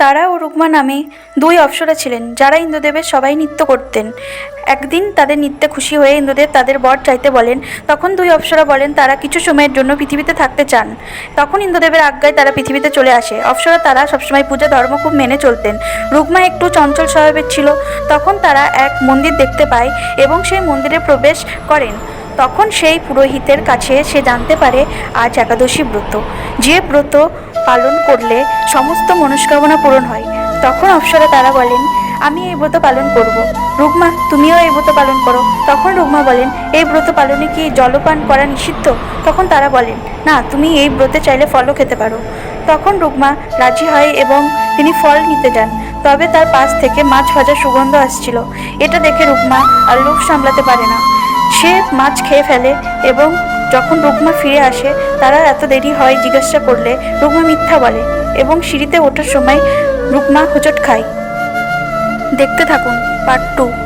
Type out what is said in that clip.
তারা ও রুকমা নামে দুই অপ্সরা ছিলেন, যারা ইন্দ্রদেবের সবাই নৃত্য করতেন। একদিন তাদের নৃত্যে খুশি হয়ে ইন্দ্রদেব তাদের বর চাইতে বলেন, তখন দুই অপ্সরা বলেন, তারা কিছু সময়ের জন্য পৃথিবীতে থাকতে চান। তখন ইন্দ্রদেবের আজ্ঞায় তারা পৃথিবীতে চলে আসে। অপ্সরা তারা সবসময় পূজা ধর্ম খুব মেনে চলতেন। রুকমা একটু চঞ্চল স্বভাবের ছিল। তখন তারা এক মন্দির দেখতে পায় এবং সেই মন্দিরে প্রবেশ করেন। তখন সেই পুরোহিতের কাছে সে জানতে পারে আজ একাদশী ব্রত। যে ব্রত পালন করলে সমস্ত মনস্কামনা পূরণ হয়, তখন অপ্সরা তারা বলেন, আমি এই ব্রত পালন করব। রুকমা, তুমিও এই ব্রত পালন করো। তখন রুকমা বলেন, এই ব্রত পালনে কি জলপান করা নিষিদ্ধ? তখন তারা বলেন, না, তুমি এই ব্রতে চাইলে ফলও খেতে পারো। তখন রুকমা রাজি হয় এবং তিনি ফল নিতে যান। তবে তার পাশ থেকে মাছ ভাজার সুগন্ধ আসছিল। এটা দেখে রুকমা আর লোভ সামলাতে পারে না। সে মাছ খেয়ে ফেলে এবং যখন রুকমা ফিরে আসে, তারা এত দেরি হয় জিজ্ঞাসা করলে, রুকমা মিথ্যা বলে এবং সিঁড়িতে ওঠার সময় রুকমা হোঁচট খায়। দেখতে থাকুন পার্ট টু